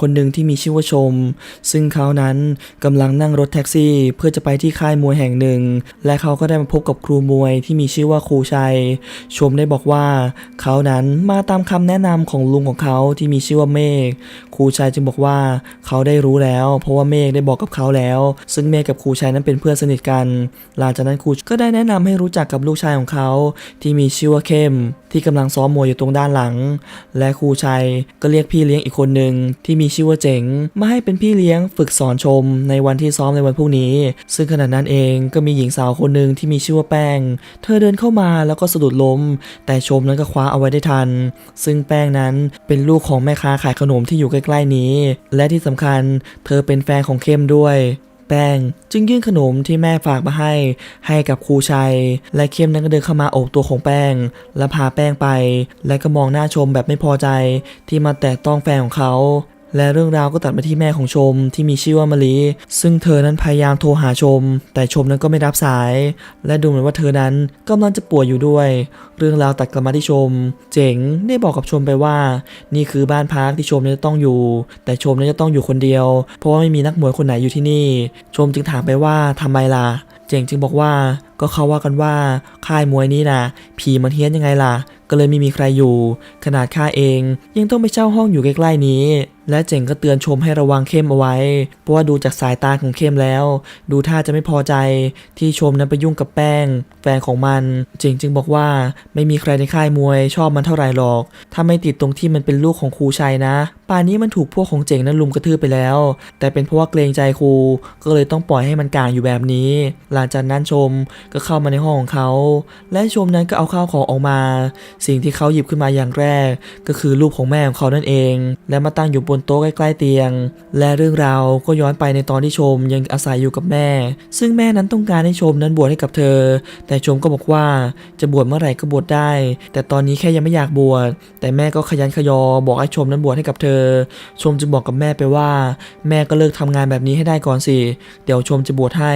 คนหนึ่งที่มีชื่อว่าชม ซึ่งเขานั้นกำลังนั่งรถแท็กซี่ เพื่อจะไปที่ค่ายมวยแห่งหนึ่ง และเขาก็ได้มาพบกับครูมวยที่มีชื่อว่าครูชัย ชมได้บอกว่า เขานั้นมาตามคำแนะนำของลุงของเขาที่มีชื่อว่าเมฆครูชัยจึงบอกว่าเขาได้รู้แล้ว เพราะว่าเมฆได้บอกกับเขาแล้ว ซึ่งเมฆกับครูชัยนั้นเป็นเพื่อนสนิทกัน หลังจากนั้นครูก็ได้แนะนำให้รู้จักกับลูกชายของเขาที่มีชื่อว่าเข้ม ที่กำลังซ้อมมวยอยู่ตรงด้านหลัง และครูชัยก็เรียกพี่เลี้ยงอีกคนหนึ่งที่มีีชื่อว่าเจ๋งมาให้เป็นพี่เลี้ยงฝึกสอนชม ในวันที่ซ้อมในวันพรุ่งนี้ ซึ่งขณะนั้นเองก็มีหญิงสาวคนหนึ่งที่มีชื่อว่าแป้ง เธอเดินเข้ามาแล้วก็สะดุดล้ม แต่ชมนั้นก็คว้าเอาไว้ได้ทัน ซึ่งแป้งนั้นเป็นลูกของแม่ค้าขายขนมที่อยู่ใกล้ๆนี้ และที่สำคัญเธอเป็นแฟนของเข้มด้วยแป้งจึงยื่นขนมที่แม่ฝากมาให้ ให้กับครูชัย และเข้มนั้นก็เดินเข้ามาโอบตัวของแป้ง และพาแป้งไป และก็มองหน้าชมแบบไม่พอใจ ที่มาแตะต้องแฟนของเขา และเรื่องราวก็ตัดมาที่แม่ของชมที่มีชื่อว่ามะลิซึ่งเธอนั้นพยายามโทรหาชม แต่ชมนั้นก็ไม่รับสาย และดูเหมือนว่าเธอนั้นกำลังจะป่วยอยู่ด้วย เรื่องราวตัดกลับมาที่ชม เจ๋งได้บอกกับชมไปว่า นี่คือบ้านพักที่ชมนั้นจะต้องอยู่ แต่ชมนั้นจะต้องอยู่คนเดียว เพราะว่าไม่มีนักมวยคนไหนอยู่ที่นี่ ชมจึงถามไปว่าทำไมล่ะเจ๋งจึงบอกว่าก็เขาว่ากันว่าค่ายมวยนี้นะผีมันเฮี้ยนยังไงล่ะก็เลยไม่มีใครอยู่ ขนาดข้าเองยังต้องไปเช่าห้องอยู่ใกล้ๆนี้ และเจ๋งก็เตือนชมให้ระวังเข้มเอาไว้ เพราะว่าดูจากสายตาของเข้มแล้ว ดูท่าจะไม่พอใจที่ชมนั้นไปยุ่งกับแป้ง แฟนของมัน เจ๋งจึงบอกว่าไม่มีใครในค่ายมวยชอบมันเท่าไหร่หรอก ถ้าไม่ติดตรงที่มันเป็นลูกของครูชัยนะ ป่านนี้มันถูกพวกของเจ๋งนั้นลุมกระทืบไปแล้ว แต่เป็นเพราะว่าเกรงใจครู ก็เลยต้องปล่อยให้มันกลางอยู่แบบนี้ หลังจากนั้นชมก็เข้ามาในห้องของเขา และชมนั้นก็เอาข้าวของออกมาสิ่งที่เขาหยิบขึ้นมาอย่างแรก ก็คือรูปของแม่ของเขานั่นเอง และมาตั้งอยู่บนโต๊ะใกล้ๆเตียง และเรื่องราวก็ย้อนไปในตอนที่ชมยังอาศัยอยู่กับแม่ ซึ่งแม่นั้นต้องการให้ชมนั้นบวชให้กับเธอ แต่ชมก็บอกว่าจะบวชเมื่อไหร่ก็บวชได้ แต่ตอนนี้แค่ยังไม่อยากบวชแต่แม่ก็ขยันขยอบอกให้ชมนั้นบวชให้กับเธอ ชมจึงบอกกับแม่ไปว่า แม่ก็เลิกทำงานแบบนี้ให้ได้ก่อนสิเดี๋ยวชมจะบวชให้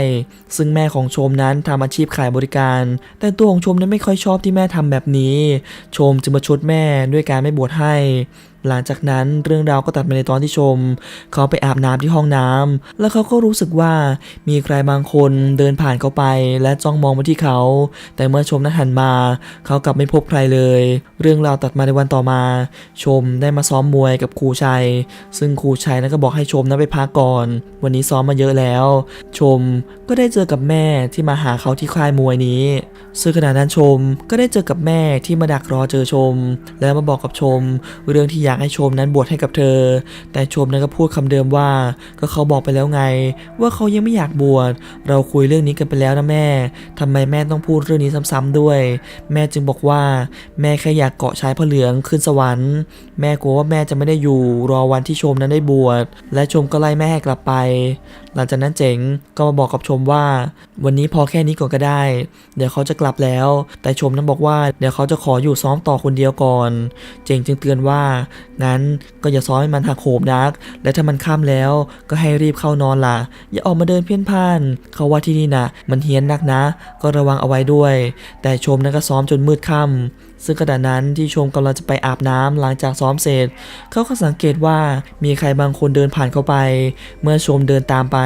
ซึ่งแม่ของชมนั้นทำอาชีพขายบริการ แต่ตัวของชมนั้นไม่ค่อยชอบที่แม่ทำแบบนี้ชมจึงมาชดแม่ด้วยการไม่บวชให้ หลังจากนั้นเรื่องราวก็ตัดมาในตอนที่ชม เขาไปอาบน้ำที่ห้องน้ำแล้วเขาก็รู้สึกว่ามีใครบางคนเดินผ่านเขาไป และจ้องมองมาที่เขา แต่เมื่อชมนั้นหันมา เขากลับไม่พบใครเลย เรื่องราวตัดมาในวันต่อมา ชมได้มาซ้อมมวยกับครูชัย ซึ่งครูชัยนั้นก็บอกให้ชมนั้นไปพักก่อน วันนี้ซ้อมมาเยอะแล้ว ชมก็ได้เจอกับแม่ที่มาหาเขาที่ค่ายมวยนี้ ซึ่งขณะนั้นชมก็ได้เจอกับแม่ที่มาดักรอเจอชม แล้วมาบอกกับชม เรื่องที่อยากให้ชมนั้นบวชให้กับเธอ แต่ชมนั้นก็พูดคำเดิมว่า ก็เขาบอกไปแล้วไง ว่าเขายังไม่อยากบวช เราคุยเรื่องนี้กันไปแล้วนะแม่ทำไมแม่ต้องพูดเรื่องนี้ซ้ำๆด้วย แม่จึงบอกว่าแม่แค่อยากเกาะชายพระเหลืองขึ้นสวรรค์ แม่กลัวว่าแม่จะไม่ได้อยู่รอวันที่ชมนั้นได้บวช และชมก็ไล่แม่ให้กลับไปหลังจากนั้นเจ๋งก็มาบอกกับชมว่า วันนี้พอแค่นี้ก่อนก็ได้ เดี๋ยวเขาจะกลับแล้ว แต่ชมนั้นบอกว่าเดี๋ยวเขาจะขออยู่ซ้อมต่อคนเดียวก่อน เจ๋งจึงเตือนว่า งั้นก็อย่าซ้อมให้มันหักโหมนัก และถ้ามันค่ำแล้วก็ให้รีบเข้านอนล่ะ อย่าออกมาเดินเพี้ยนพ่าน เขาว่าที่นี่นะมันเฮี้ยนนักนะ ก็ระวังเอาไว้ด้วย แต่ชมนั้นก็ซ้อมจนมืดค่ำ ซึ่งขณะนั้นที่ชมกำลังจะไปอาบน้ำหลังจากซ้อมเสร็จ เขาก็สังเกตว่ามีใครบางคนเดินผ่านเข้าไป เมื่อชมเดินตามไป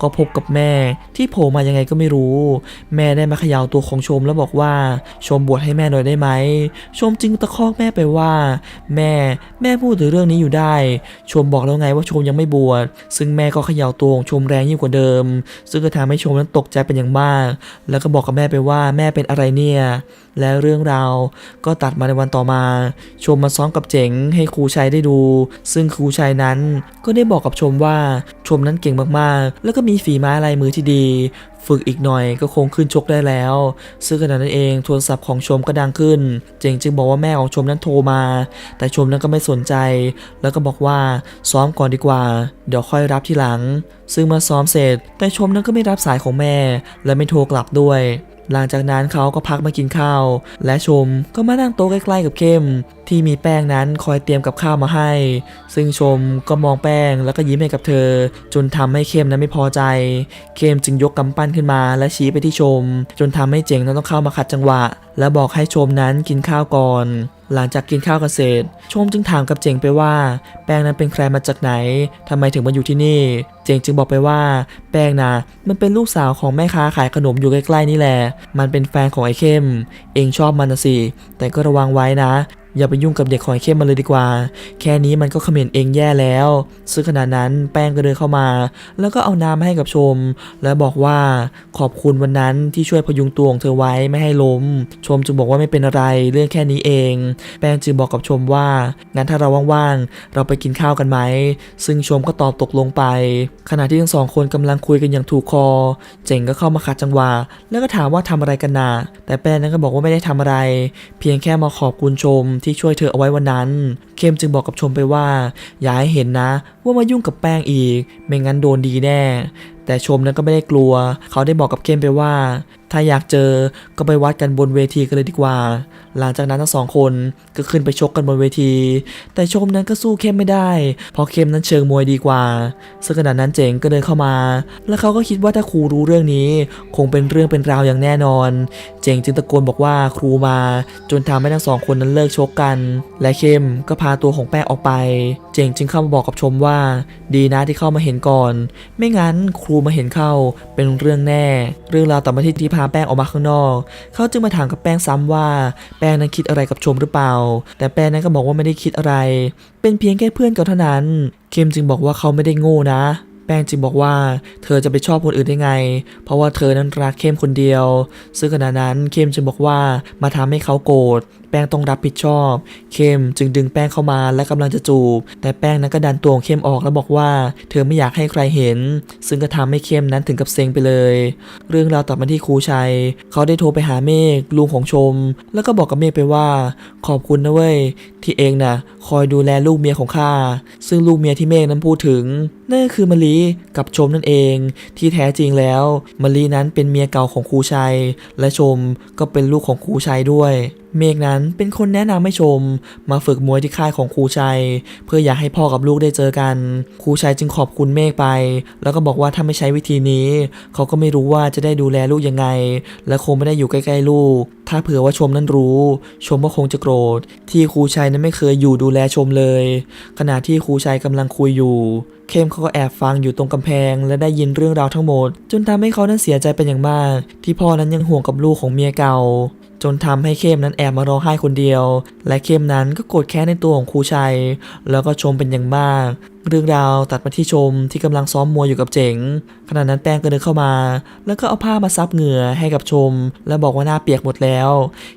ก็พบกับแม่ที่โผล่มายังไงก็ไม่รู้ แม่ได้มาเขย่าตัวของชมแล้วบอกว่า ชมบวชให้แม่หน่อยได้ไหม ชมจึงตะคอกแม่ไปว่า แม่แม่พูดถึงเรื่องนี้อยู่ได้ ชมบอกแล้วไงว่าชมยังไม่บวช ซึ่งแม่ก็เขย่าตัวของชมแรงยิ่งกว่าเดิม ซึ่งก็ทำให้ชมนั้นตกใจเป็นอย่างมาก แล้วก็บอกกับแม่ไปว่าแม่เป็นอะไรเนี่ยและเรื่องราวก็ตัดมาในวันต่อมา ชมมาซ้อมกับเจ๋งให้ครูชัยได้ดู ซึ่งครูชัยนั้นก็ได้บอกกับชมว่าชมนั้นเก่งมากๆ แล้วก็มีฝีไม้ลายมือที่ดี ฝึกอีกหน่อยก็คงขึ้นชกได้แล้ว ซึ่งขณะนั้นเองโทรศัพท์ของชมก็ดังขึ้น เจ๋งจึงบอกว่าแม่ของชมนั้นโทรมา แต่ชมนั้นก็ไม่สนใจ แล้วก็บอกว่าซ้อมก่อนดีกว่า เดี๋ยวค่อยรับทีหลัง ซึ่งเมื่อซ้อมเสร็จ แต่ชมนั้นก็ไม่รับสายของแม่ และไม่โทรกลับด้วย หลังจากนั้นเขาก็พักมากินข้าว และชมก็มานั่งโต๊ะใกล้ๆกับเข้ม ที่มีแป้งนั้นคอยเตรียมกับข้าวมาให้ ซึ่งชมก็มองแป้งแล้วก็ยิ้มให้กับเธอ จนทำให้เข้มนั้นไม่พอใจ เข้มจึงยกกำปั้นขึ้นมา และชี้ไปที่ชม จนทำให้เจ๋งนั้นต้องเข้ามาขัดจังหวะ และบอกให้ชมนั้นกินข้าวก่อน หลังจากกินข้าวกันเสร็จชมจึงถามกับเจงไปว่า แป้งนั้นเป็นใครมาจากไหนทำไมถึงมาอยู่ที่นี่ เจงจึงบอกไปว่า แป้งนะมันเป็นลูกสาวของแม่ค้าขายขนมอยู่ใกล้ๆนี่แหละ มันเป็นแฟนของไอ้เข้ม เองชอบมันนะสิ แต่ก็ระวังไว้นะ อย่าไปยุ่งกับเด็กของไอ้เข้มมันเลยดีกว่า แค่นี้มันก็เขม่นเองแย่แล้ว ซึ่งขณะนั้นแป้งก็เดินเข้ามา แล้วก็เอาน้ำมาให้กับชม และบอกว่าขอบคุณวันนั้นที่ช่วยพยุงตัวของเธอไว้ไม่ให้ล้ม ชมจึงบอกว่าไม่เป็นอะไรเรื่องแค่นี้เอง แป้งจึงบอกกับชมว่างั้นถ้าเราว่างๆเราไปกินข้าวกันไหม ซึ่งชมก็ตอบตกลงไป ขณะที่ทั้งสองคนกำลังคุยกันอย่างถูกคอ เจ๋งก็เข้ามาขัดจังหวะแล้วก็ถามว่าทำอะไรกันนะแต่แป้งนั้นก็บอกว่าไม่ได้ทำอะไร เพียงแค่มาขอบคุณชมที่ช่วยเธอเอาไว้วันนั้น เคมจึงบอกกับชมไปว่า อย่าให้เห็นนะ ว่ามายุ่งกับแป้งอีก ไม่งั้นโดนดีแน่ แต่ชมนั้นก็ไม่ได้กลัว เขาได้บอกกับเคมไปว่า ถ้าอยากเจอก็ไปวัดกันบนเวทีกันเลยดีกว่า หลังจากนั้นทั้งสองคนก็ขึ้นไปชกกันบนเวที แต่ชมนั้นก็สู้เข้มไม่ได้ เพราะเข้มนั้นเชิงมวยดีกว่า ซึ่งขณะนั้นเจ๋งก็เดินเข้ามา แล้วเขาก็คิดว่าถ้าครูรู้เรื่องนี้ คงเป็นเรื่องเป็นราวอย่างแน่นอน เจ๋งจึงตะโกนบอกว่าครูมา จนทำให้ทั้งสองคนนั้นเลิกชกกัน และเข้มก็พาตัวของแป้งออกไป เจ๋งจึงเข้ามาบอกกับชมว่า ดีนะที่เข้ามาเห็นก่อน ไม่งั้นครูมาเห็นเข้าเป็นเรื่องแน่ เรื่องราวต่อมาที่ที่พาแป้งออกมาข้างนอก เขาจึงมาถามกับแป้งซ้ำว่า แป้งนั้นคิดอะไรกับชมหรือเปล่า แต่แป้งนั้นก็บอกว่าไม่ได้คิดอะไร เป็นเพียงแค่เพื่อนกันเท่านั้นเข้มจึงบอกว่าเขาไม่ได้โง่นะ แป้งจึงบอกว่าเธอจะไปชอบคนอื่นได้ไง เพราะว่าเธอนั้นรักเข้มคนเดียว ซึ่งขณะนั้นเข้มจึงบอกว่ามาทำให้เขาโกรธ แป้งต้องรับผิดชอบ เข้มจึงดึงแป้งเข้ามาและกำลังจะจูบ แต่แป้งนั้นก็ดันตัวของเข้มออกแล้วบอกว่า เธอไม่อยากให้ใครเห็น ซึ่งก็ทำให้เข้มนั้นถึงกับเซ็งไปเลย เรื่องราวต่อมาที่ครูชัย เขาได้โทรไปหาเมฆลุงของชม แล้วก็บอกกับเมฆไปว่า ขอบคุณนะเว้ย ที่เองนะคอยดูแลลูกเมียของข้าซึ่งลูกเมียที่เมฆนั้นพูดถึงนั่นก็คือมะลิกับชมนั่นเอง ที่แท้จริงแล้วมะลินั้นเป็นเมียเก่าของครูชัย และชมก็เป็นลูกของครูชัยด้วย เมฆนั้นเป็นคนแนะนำให้ชม มาฝึกมวยที่ค่ายของครูชัย เพื่ออยากให้พ่อกับลูกได้เจอกัน ครูชัยจึงขอบคุณเมฆไป แล้วก็บอกว่าถ้าไม่ใช้วิธีนี้ เขาก็ไม่รู้ว่าจะได้ดูแลลูกยังไง และคงไม่ได้อยู่ใกล้ๆลูก ถ้าเผื่อว่าชมนั้นรู้ ชมก็คงจะโกรธ ที่ครูชัยนั้นไม่เคยอยู่ดูแลชมเลย ขณะที่ครูชัยกำลังคุยอยู่เข้มเขาก็แอบฟังอยู่ตรงกำแพง และได้ยินเรื่องราวทั้งหมด จนทำให้เขานั้นเสียใจเป็นอย่างมาก ที่พ่อนั้นยังห่วงกับลูกของเมียเก่า จนทำให้เข้มนั้นแอบมาร้องไห้คนเดียว และเข้มนั้นก็โกรธแค้นในตัวของครูชัย แล้วก็ชมเป็นอย่างมากเรื่องราวตัดมาที่ชมที่กำลังซ้อมมวยอยู่กับเจ๋งขณะนั้นแป้งก็เดินเข้ามา แล้วก็เอาผ้ามาซับเหงื่อให้กับชม และบอกว่าหน้าเปียกหมดแล้ว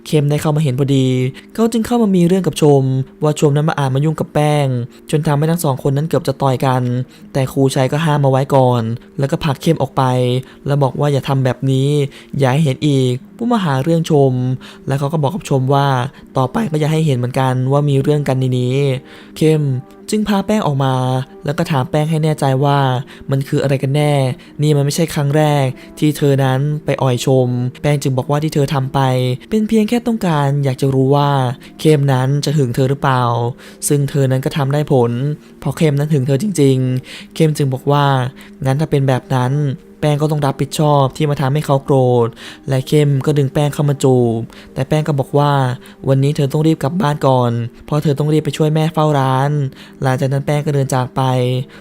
เข้มได้เข้ามาเห็นพอดีเขาจึงเข้ามามีเรื่องกับชม ว่าชมนั้นมาอ่านมายุ่งกับแป้ง จนทำให้ทั้งสองคนนั้นเกือบจะต่อยกัน แต่ครูชัยก็ห้ามมาไว้ก่อน แล้วก็ผลักเข้มออกไป แล้วบอกว่าอย่าทำแบบนี้ อย่าให้เห็นอีกผู้มาหาเรื่องชม แล้วเขาก็บอกกับชมว่า ต่อไปก็อย่าให้เห็นเหมือนกันว่ามีเรื่องกันในนี้ เข้ม จึงพาแป้งออกมา แล้วก็ถามแป้งให้แน่ใจว่า มันคืออะไรกันแน่ นี่มันไม่ใช่ครั้งแรก ที่เธอนั้นไปอ่อยชม แป้งจึงบอกว่าที่เธอทำไป เป็นเพียงแค่ต้องการอยากจะรู้ว่า เข้มนั้นจะหึงเธอหรือเปล่า ซึ่งเธอนั้นก็ทำได้ผล พอเข้มนั้นหึงเธอจริง ๆ เข้มจึงบอกว่างั้นถ้าเป็นแบบนั้น ป้งก็ต้องรับผิดชอบที่มาทำให้เขาโกรธ และเข้มก็ดึงแป้งเข้ามาจูบ แต่แป้งก็บอกว่า วันนี้เธอต้องรีบกลับบ้านก่อน เพราะเธอต้องรีบไปช่วยแม่เฝ้าร้าน หลังจากนั้นแป้งก็เดินจากไป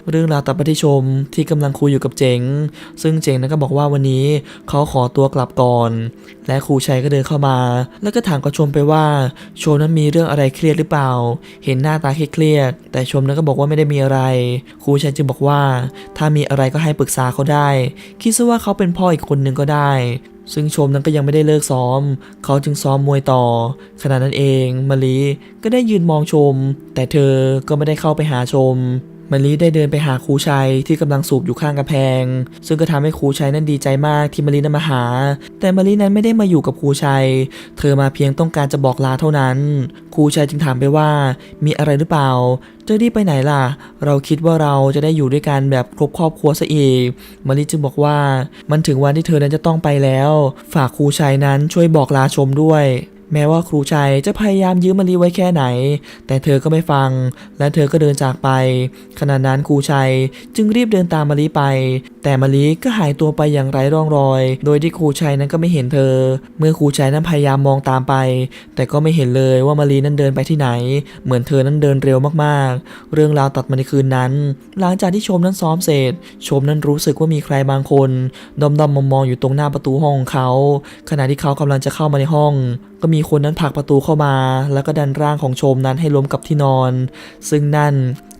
เรื่องราวต่อไปที่ชมที่กำลังคุยอยู่กับเจ๋ง ซึ่งเจ๋งนั้นก็บอกว่าวันนี้เขาขอตัวกลับก่อน และครูชัยก็เดินเข้ามา แล้วก็ถามกับชมไปว่า ชมนั้นมีเรื่องอะไรเครียดหรือเปล่า เห็นหน้าตาเครียด แต่ชมนั้นก็บอกว่าไม่ได้มีอะไร ครูชัยจึงบอกว่า ถ้ามีอะไรก็ให้ปรึกษาเขาได้คิดซะว่าเขาเป็นพ่ออีกคนหนึ่งก็ได้ ซึ่งชมนั้นก็ยังไม่ได้เลิกซ้อม เขาจึงซ้อมมวยต่อ ขณะนั้นเองมารีก็ได้ยืนมองชม แต่เธอก็ไม่ได้เข้าไปหาชม มะลิได้เดินไปหาครูชัยที่กำลังสูบอยู่ข้างกำแพง ซึ่งก็ทำให้ครูชัยนั้นดีใจมากที่มะลินั้นมาหา แต่มะลินั้นไม่ได้มาอยู่กับครูชัย เธอมาเพียงต้องการจะบอกลาเท่านั้น ครูชัยจึงถามไปว่า มีอะไรหรือเปล่าจะรีบไปไหนล่ะ เราคิดว่าเราจะได้อยู่ด้วยกันแบบครบครอบครัวซะอีกมะลิจึงบอกว่า มันถึงวันที่เธอนั้นจะต้องไปแล้ว ฝากครูชัยนั้นช่วยบอกลาชมด้วย แม้ว่าครูชัยจะพยายามยื้อมะลิไว้แค่ไหน แต่เธอก็ไม่ฟัง และเธอก็เดินจากไป ขณะนั้นครูชัยจึงรีบเดินตามมะลิไป แต่มะลิก็หายตัวไปอย่างไร้ร่องรอย โดยที่ครูชัยนั้นก็ไม่เห็นเธอ เมื่อครูชัยนั้นพยายามมองตามไป แต่ก็ไม่เห็นเลยว่ามะลินั้นเดินไปที่ไหน เหมือนเธอนั้นเดินเร็วมากๆ เรื่องราวตัดมาในคืนนั้น หลังจากที่ชมนั้นซ้อมเสร็จ ชมนั้นรู้สึกว่ามีใครบางคนดอมๆมองๆอยู่ตรงหน้าประตูห้องของเขา ขณะที่เขากำลังจะเข้ามาในห้อง ก็มีีคนนั้นผลักประตูเข้ามา แล้วก็ดันร่างของชมนั้นให้ล้มกับที่นอน ซึ่งนั่น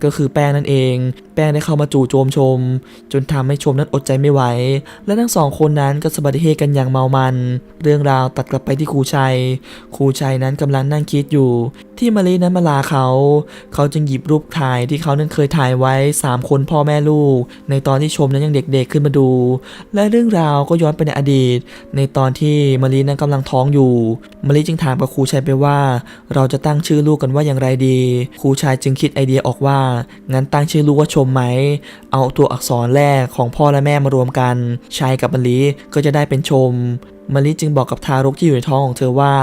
ก็คือแป้งนั่นเอง แป้งได้เข้ามาจู่โจมชม จนทำให้ชมนั้นอดใจไม่ไหว และทั้งสองคนนั้นก็สะบัดเฮกันอย่างเมามัน เรื่องราวตัดกลับไปที่ครูชัย ครูชัยนั้นกำลังนั่งคิดอยู่ ที่มารีนั้นมาลาเขา เขาจึงหยิบรูปถ่ายที่เขานั้นเคยถ่ายไว้ 3 คนพ่อแม่ลูก ในตอนที่ชมนั้นยังเด็กๆขึ้นมาดู และเรื่องราวก็ย้อนไปในอดีต ในตอนที่มารีนั้นกำลังท้องอยู่มารีจึงถามกับครูชัยไปว่า เราจะตั้งชื่อลูกกันว่าอย่างไรดี ครูชายจึงคิดไอเดียออกว่า งั้นตั้งชื่อลูกว่าชมไหม เอาตัวอักษรแรกของพ่อและแม่มารวมกัน ชายกับมะลิก็จะได้เป็นชมมะลิจึงบอกกับทารกที่อยู่ในท้องของเธอว่า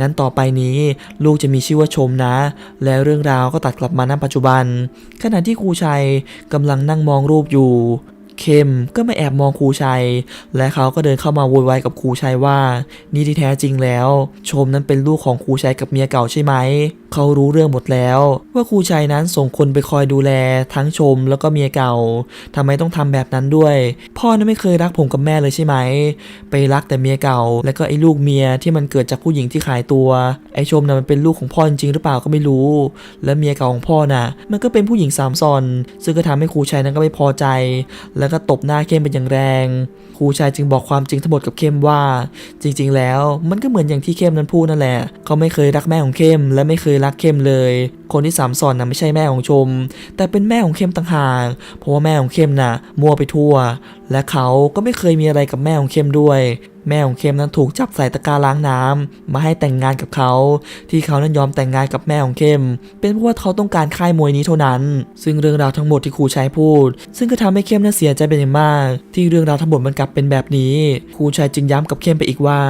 งั้นต่อไปนี้ลูกจะมีชื่อว่าชมนะ แล้วเรื่องราวก็ตัดกลับมาณปัจจุบัน ขณะที่ครูชัยกำลังนั่งมองรูปอยู่ เข้มก็มาแอบมองครูชัย และเขาก็เดินเข้ามาโวยวายกับครูชัยว่า นี่ที่แท้จริงแล้ว ชมนั้นเป็นลูกของครูชัยกับเมียเก่าใช่ไหม เขารู้เรื่องหมดแล้ว ว่าครูชัยนั้นส่งคนไปคอยดูแล ทั้งชมแล้วก็เมียเก่าทำไมต้องทำแบบนั้นด้วย พ่อนั้นไม่เคยรักผมกับแม่เลยใช่ไหม ไปรักแต่เมียเก่า แล้วก็ไอ้ลูกเมียที่มันเกิดจากผู้หญิงที่ขายตัว ไอ้ชมน่ะมันเป็นลูกของพ่อจริงหรือเปล่าก็ไม่รู้ และเมียเก่าของพ่อน่ะ มันก็เป็นผู้หญิงสามซอน ซึ่งก็ทำให้ครูชัยนั้นก็ไม่พอใจ แล้วก็ตบหน้าเข้มเป็นอย่างแรงครูชายจึงบอกความจริงทั้งหมดกับเข้มว่า จริง ๆ แล้วมันก็เหมือนอย่างที่เข้มนั้นพูดนั่นแหละ เขาไม่เคยรักแม่ของเข้ม และไม่เคยรักเข้มเลย คนที่สามสอนน่ะไม่ใช่แม่ของชม แต่เป็นแม่ของเข้มต่างหากเพราะว่าแม่ของเข้มน่ะ มั่วไปทั่ว และเขาก็ไม่เคยมีอะไรกับแม่ของเข้มด้วยแม่ของเข้มนั้นถูกจับใส่ตะกร้าล้างน้ำมาให้แต่งงานกับเขา ที่เขานั้นยอมแต่งงานกับแม่ของเข้ม เป็นเพราะว่าเขาต้องการค่ายมวยนี้เท่านั้น ซึ่งเรื่องราวทั้งหมดที่ครูชัยพูด ซึ่งก็ทำให้เข้มนั้นเสียใจเป็นอย่างมาก ที่เรื่องราวทั้งหมดมันกลับเป็นแบบนี้ครูชายจึงย้ำกับเข้มไปอีกว่า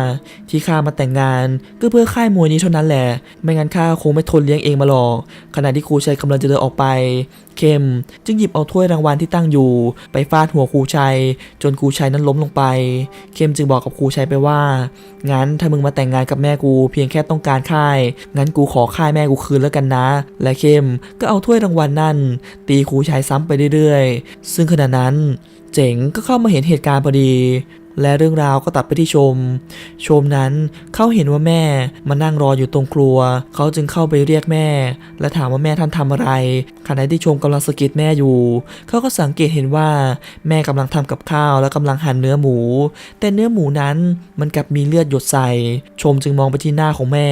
ที่ข้ามาแต่งงานก็เพื่อค่ายมวยนี้เท่านั้นแหละ ไม่งั้นข้าคงไม่ทนเลี้ยงเองมาหรอกขณะที่ครูชายกำลังจะเดินออกไปเข้มจึงหยิบเอาถ้วยรางวัลที่ตั้งอยู่ ไปฟาดหัวครูชัย จนครูชัยนั้นล้มลงไปเข้มจึงบอกกับครูชัยไปว่า งั้นถ้ามึงมาแต่งงานกับแม่กูเพียงแค่ต้องการค่าย งั้นกูขอค่ายแม่กูคืนแล้วกันนะ และเข้มก็เอาถ้วยรางวัลนั่น ตีครูชัยซ้ำไปเรื่อยๆ ซึ่งขณะนั้น เจ๋งก็เข้ามาเห็นเหตุการณ์พอดี และเรื่องราวก็ตัดไปที่ชม ชมนั้นเขาเห็นว่าแม่มานั่งรออยู่ตรงครัว เขาจึงเข้าไปเรียกแม่ และถามว่าแม่ท่านทำอะไร ขณะที่ชมกำลังสะกิดแม่อยู่ เขาก็สังเกตเห็นว่าแม่กำลังทำกับข้าวและกำลังหั่นเนื้อหมู แต่เนื้อหมูนั้นมันกลับมีเลือดหยดใส่ ชมจึงมองไปที่หน้าของแม่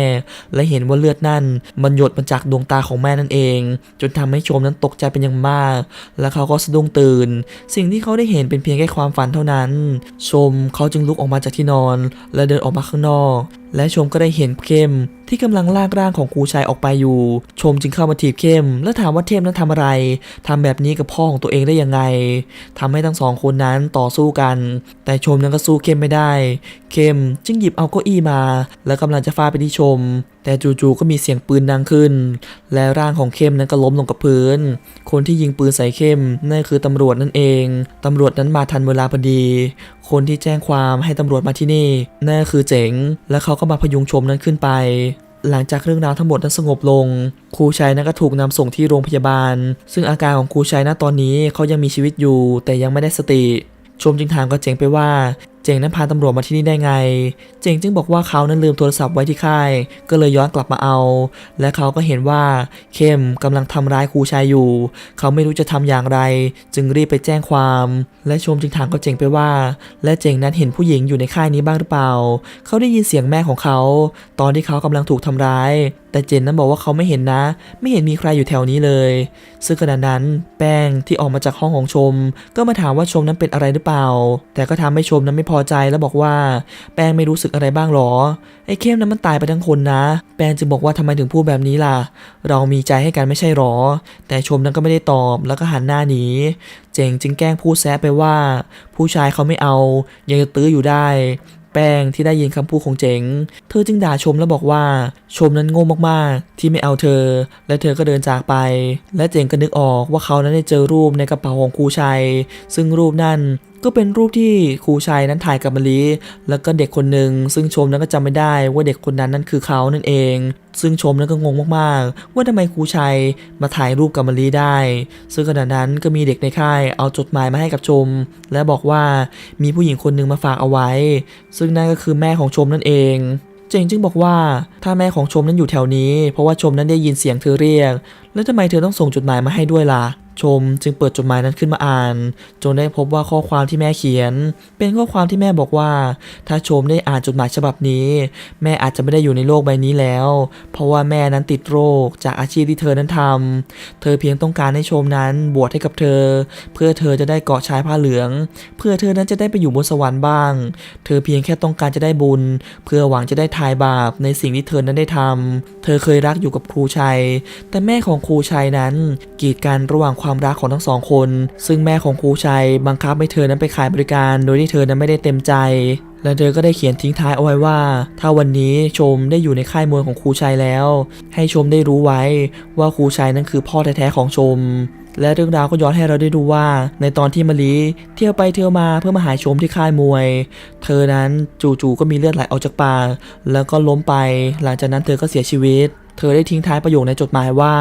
และเห็นว่าเลือดนั่น มันหยดมาจากดวงตาของแม่นั่นเอง จนทำให้ชมนั้นตกใจเป็นอย่างมาก และเขาก็สะดุ้งตื่น สิ่งที่เขาได้เห็นเป็นเพียงแค่ความฝันเท่านั้น ชมเขาจึงลุกออกมาจากที่นอน และเดินออกมาข้างนอก และชมก็ได้เห็นเข้มที่กำลังลากร่างของครูชายออกไปอยู่ ชมจึงเข้ามาถีบเข้ม และถามว่าเทมนั้นทำอะไรทำแบบนี้กับพ่อของตัวเองได้ยังไงทำให้ทั้งสองคนนั้นต่อสู้กัน แต่ชมนั้นก็สู้เข้มไม่ได้ เข้มจึงหยิบเอาเก้าอี้มา แล้วกำลังจะฟาดไปที่ชม แต่จู่ๆก็มีเสียงปืนดังขึ้น และร่างของเข้มนั้นก็ล้มลงกับพื้น คนที่ยิงปืนใส่เข้มนั่นคือตำรวจนั่นเอง ตำรวจนั้นมาทันเวลาพอดี คนที่แจ้งความให้ตำรวจมาที่นี่นั่นคือเจ๋ง และเขาก็มาพยุงชมนั้นขึ้นไป หลังจากเรื่องราวทั้งหมดนั้นสงบลง ครูชัยนั้นก็ถูกนำส่งที่โรงพยาบาล ซึ่งอาการของครูชัยณตอนนี้เขายังมีชีวิตอยู่ แต่ยังไม่ได้สติ ชมจึงถามกับเจ๋งไปว่า เจงนั้นพาตำรวจมาที่นี่ได้ไง เจงจึงบอกว่าเขานั้นลืมโทรศัพท์ไว้ที่ค่าย ก็เลยย้อนกลับมาเอา และเขาก็เห็นว่าเข้มกำลังทำร้ายครูชายอยู่ เขาไม่รู้จะทำอย่างไร จึงรีบไปแจ้งความ และชมจึงถามกับเจงไปว่า และเจงนั้นเห็นผู้หญิงอยู่ในค่ายนี้บ้างหรือเปล่า เขาได้ยินเสียงแม่ของเขา ตอนที่เขากำลังถูกทำร้าย แต่เจนนั้นบอกว่าเขาไม่เห็นนะ ไม่เห็นมีใครอยู่แถวนี้เลย ซึ่งขณะนั้น แป้งที่ออกมาจากห้องของชม ก็มาถามว่าชมนั้นเป็นอะไรหรือเปล่า แต่ก็ทำให้ชมนั้นไม่พอใจแล้วบอกว่า แป้งไม่รู้สึกอะไรบ้างหรอ ไอ้เข้มนั้นมันตายไปทั้งคนนะ แป้งจึงบอกว่าทำไมถึงพูดแบบนี้ล่ะ เรามีใจให้กันไม่ใช่หรอ แต่ชมนั้นก็ไม่ได้ตอบแล้วก็หันหน้าหนีเจ๋งจึงแกล้งพูดแซะไปว่า ผู้ชายเขาไม่เอา ยังจะตื้ออยู่ได้ แป้งที่ได้ยินคำพูดของเจ๋ง เธอจึงด่าชมแล้วบอกว่าชมนั้นโง่มากๆ ที่ไม่เอาเธอ และเธอก็เดินจากไป และเจงก็นึกออกว่าเขานั้นได้เจอรูปในกระเป๋าของครูชัย ซึ่งรูปนั่นก็เป็นรูปที่ครูชัยนั้นถ่ายกับมะลิแล้วก็เด็กคนหนึ่งซึ่งชมนั้นก็จำไม่ได้ว่าเด็กคนนั้นนั่นคือเขานั่นเอง ซึ่งชมนั้นก็งงมากๆ ว่าทำไมครูชัยมาถ่ายรูปกับมะลิได้ ซึ่งขณะนั้นก็มีเด็กในค่ายเอาจดหมายมาให้กับชม และบอกว่ามีผู้หญิงคนหนึ่งมาฝากเอาไว้ ซึ่งนั่นก็คือแม่ของชมนั่นเอง เจงจึงบอกว่าถ้าแม่ของชมนั้นอยู่แถวนี้ เพราะว่าชมนั้นได้ยินเสียงเธอเรียก แล้วทำไมเธอต้องส่งจดหมายมาให้ด้วยล่ะ ชมจึงเปิดจดหมายนั้นขึ้นมาอ่าน จนได้พบว่าข้อความที่แม่เขียน เป็นข้อความที่แม่บอกว่า ถ้าชมได้อ่านจดหมายฉบับนี้ แม่อาจจะไม่ได้อยู่ในโลกใบนี้แล้ว เพราะว่าแม่นั้นติดโรคจากอาชีพที่เธอนั้นทำเธอเพียงต้องการให้ชมนั้นบวชให้กับเธอ เพื่อเธอจะได้เกาะชายผ้าเหลือง เพื่อเธอนั้นจะได้ไปอยู่บนสวรรค์บ้าง เธอเพียงแค่ต้องการจะได้บุญ เพื่อหวังจะได้ทายบาปในสิ่งที่เธอนั้นได้ทำเธอเคยรักอยู่กับครูชัย แต่แม่ของครูชัยนั้นกีดกันระหว่างความความรักของทั้งสองคน ซึ่งแม่ของครูชัยบังคับให้เธอนั้นไปขายบริการ โดยที่เธอนั้นไม่ได้เต็มใจ และเธอก็ได้เขียนทิ้งท้ายเอาไว้ว่า ถ้าวันนี้ชมได้อยู่ในค่ายมวยของครูชัยแล้ว ให้ชมได้รู้ไว้ว่าครูชัยนั้นคือพ่อแท้ๆของชมและเรื่องราวก็ย้อนให้เราได้ดูว่า ในตอนที่มะลิเที่ยวไปเที่ยวมาเพื่อมาหาชมที่ค่ายมวย เธอนั้นจู่ๆก็มีเลือดไหลออกจากปากแล้วก็ล้มไป หลังจากนั้นเธอก็เสียชีวิต เธอได้ทิ้งท้ายประโยคในจดหมายว่า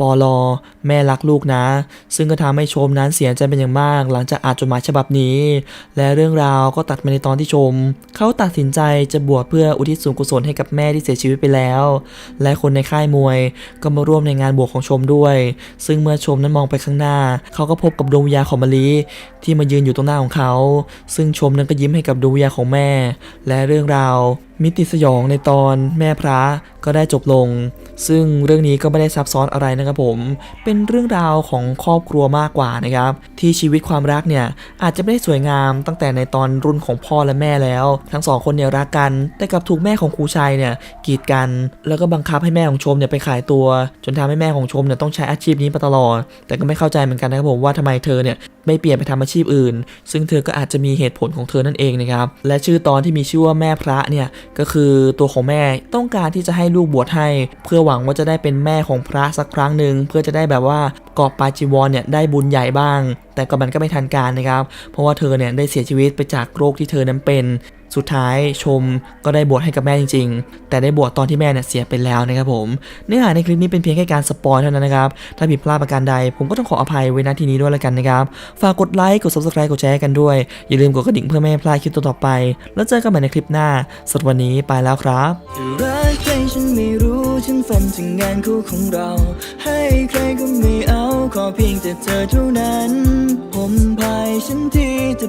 ปอลอแม่รักลูกนะ ซึ่งก็ทำให้ชมนั้นเสียใจเป็นอย่างมาก หลังจากอ่านจดหมายฉบับนี้ และเรื่องราวก็ตัดมาในตอนที่ชม เขาตัดสินใจจะบวชเพื่ออุทิศส่วนกุศลให้กับแม่ที่เสียชีวิตไปแล้ว และคนในค่ายมวย ก็มาร่วมในงานบวชของชมด้วย ซึ่งเมื่อชมนั้นมองไปข้างหน้า เขาก็พบกับดวงวิญญาณของมะลิที่มายืนอยู่ตรงหน้าของเขา ซึ่งชมนั้นก็ยิ้มให้กับดวงวิญญาณของแม่ และเรื่องราวมิติสยองในตอนแม่พระก็ได้จบลง ซึ่งเรื่องนี้ก็ไม่ได้ซับซ้อนอะไรนะครับผมเป็นเรื่องราวของครอบครัวมากกว่านะครับที่ชีวิตความรักเนี่ยอาจจะไม่ได้สวยงามตั้งแต่ในตอนรุ่นของพ่อและแม่แล้ว ทั้งสองคนเนี่ยรักกัน แต่กลับถูกแม่ของครูชัยเนี่ยกีดกัน แล้วก็บังคับให้แม่ของชมเนี่ยไปขายตัว จนทำให้แม่ของชมเนี่ยต้องใช้อาชีพนี้มาตลอด แต่ก็ไม่เข้าใจเหมือนกันนะครับผมว่าทำไมเธอเนี่ย ไม่เปลี่ยนไปทำอาชีพอื่น ซึ่งเธอก็อาจจะมีเหตุผลของเธอนั่นเองนะครับ และชื่อตอนที่มีชื่อว่าแม่พระเนี่ยก็คือตัวของแม่ต้องการที่จะให้ลูกบวชให้ เพื่อหวังว่าจะได้เป็นแม่ของพระสักครั้งหนึ่งเพื่อจะได้แบบว่ากอบปาจิวรเนี่ยได้บุญใหญ่บ้าง แต่ก็มันก็ไม่ทันการนะครับ เพราะว่าเธอเนี่ยได้เสียชีวิตไปจากโรคที่เธอนั้นเป็น สุดท้ายชมก็ได้บวชให้กับแม่จริง ๆ แต่ได้บวชตอนที่แม่เนี่ยเสียไปแล้วนะครับผม เนื้อหาในคลิปนี้เป็นเพียงแค่การสปอยเท่านั้นนะครับ ถ้าผิดพลาดประการใด ผมก็ต้องขออภัยไว้ณที่นี้ด้วยแล้วกันนะครับ ฝากกดไลค์ กด subscribe กดแชร์กันด้วย อย่าลืมกดกระดิ่งเพื่อไม่ให้พลาดคลิปต่อๆไป แล้วเจอกันใหม่ในคลิปหน้าสำหรับวันนี้ไปแล้วครับรักใครฉันไม่รู้ฉันฝันถึงงานคู่ของเรา ให้ใครก็ไม่เอาขอเพียงแต่เธอเท่านั้น ผมพายฉันที่จะ